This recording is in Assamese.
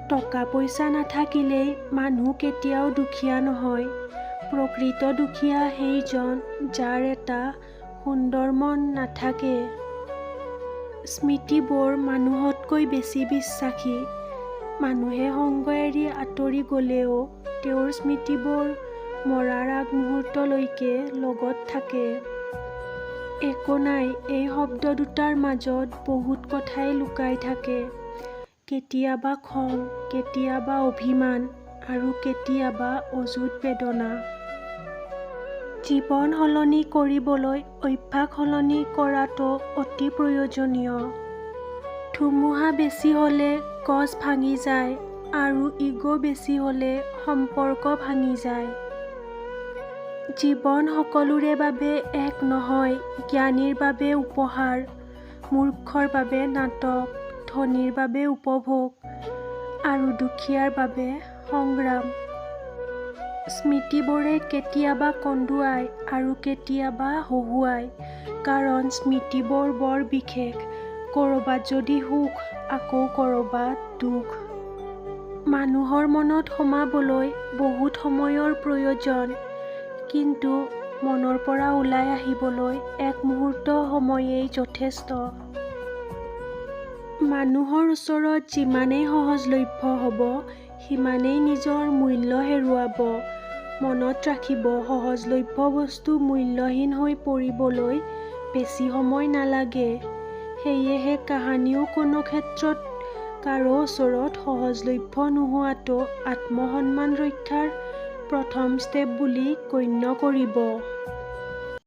টকা পইচা নাথাকিলেই মানুহ কেতিয়াও দুখীয়া নহয়। প্ৰকৃত দুখীয়া সেইজন যাৰ এটা সুন্দৰ মন নাথাকে। স্মৃতিবোৰ মানুহতকৈ বেছি বিশ্বাসী। মানুহে সংগ এৰি আঁতৰি গ'লেও তেওঁৰ স্মৃতিবোৰ মৰাৰ আগমুহূৰ্তলৈকে লগত থাকে। একো নাই এই শব্দ দুটাৰ মাজত বহুত কথাই লুকাই থাকে। কেতিয়াবা খং কেতিয়াবা অভিমান আৰু কেতিয়াবা অযুত বেদনা। জীৱন সলনি কৰিবলৈ অভ্যাস সলনি কৰাটো অতি প্ৰয়োজনীয়। ধুমুহা বেছি হ'লে গছ ভাঙি যায় আৰু ইগ' বেছি হ'লে সম্পৰ্ক ভাঙি যায়। জীৱন সকলোৰে বাবে এক নহয় জ্ঞানীৰ বাবে উপহাৰ মূৰ্খৰ বাবে নাটক। ধনীৰ বাবে উপভোগ আৰু দুখীয়াৰ বাবে সংগ্ৰাম। স্মৃতিবোৰে কেতিয়াবা কন্দুৱায় আৰু কেতিয়াবা হহুৱায় কাৰণ স্মৃতিবোৰ বৰ বিশেষ। ক'ৰবাত যদি সুখ আকৌ ক'ৰবাত দুখ। মানুহৰ মনত সোমাবলৈ বহুত সময়ৰ প্ৰয়োজন কিন্তু মনৰ পৰা ওলাই আহিবলৈ এক মুহূৰ্ত সময়েই যথেষ্ট। মানুহৰ ওচৰত যিমানেই সহজলভ্য হ'ব সিমানেই নিজৰ মূল্য হেৰুৱাব। মনত ৰাখিব সহজলভ্য বস্তু মূল্যহীন হৈ পৰিবলৈ বেছি সময় নালাগে। সেয়েহে কাহানিও কোনো ক্ষেত্ৰত কাৰো ওচৰত সহজলভ্য নোহোৱাটো আত্মসন্মান ৰক্ষাৰ প্ৰথম ষ্টেপ বুলি গণ্য কৰিব।